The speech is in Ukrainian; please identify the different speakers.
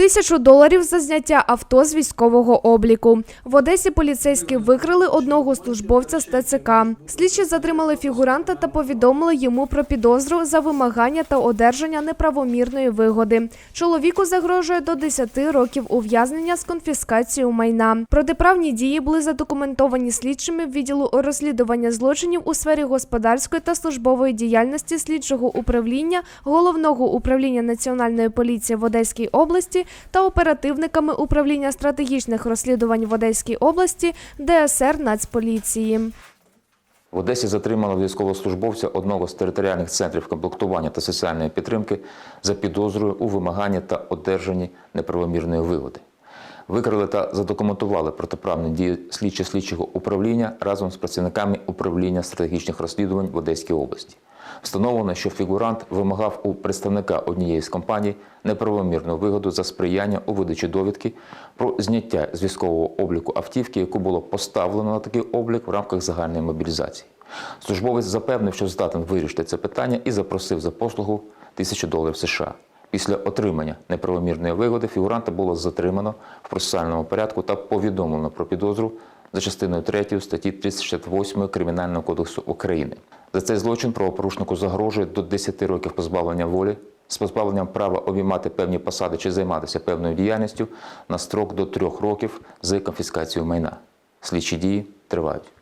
Speaker 1: Тисячу доларів за зняття авто з військового обліку. В Одесі поліцейські викрили одного службовця з ТЦК. Слідчі затримали фігуранта та повідомили йому про підозру за вимагання та одержання неправомірної вигоди. Чоловіку загрожує до 10 років ув'язнення з конфіскацією майна. Протиправні дії були задокументовані слідчими відділу розслідування злочинів у сфері господарської та службової діяльності слідчого управління головного управління національної поліції в Одеській області та оперативниками управління стратегічних розслідувань в Одеській області ДСР Нацполіції.
Speaker 2: В Одесі затримали військовослужбовця одного з територіальних центрів комплектування та соціальної підтримки за підозрою у вимаганні та одержанні неправомірної вигоди. Викрили та задокументували протиправні дії слідчі слідчого управління разом з працівниками управління стратегічних розслідувань в Одеській області. Встановлено, що фігурант вимагав у представника однієї з компаній неправомірну вигоду за сприяння у видачі довідки про зняття з військового обліку автівки, яку було поставлено на такий облік в рамках загальної мобілізації. Службовець запевнив, що здатен вирішити це питання і запросив за послугу тисячу доларів США. Після отримання неправомірної вигоди фігуранта було затримано в процесуальному порядку та повідомлено про підозру за частиною 3 статті 368 Кримінального кодексу України. За цей злочин правопорушнику загрожує до 10 років позбавлення волі з позбавленням права обіймати певні посади чи займатися певною діяльністю на строк до 3 років з конфіскацією майна. Слідчі дії тривають.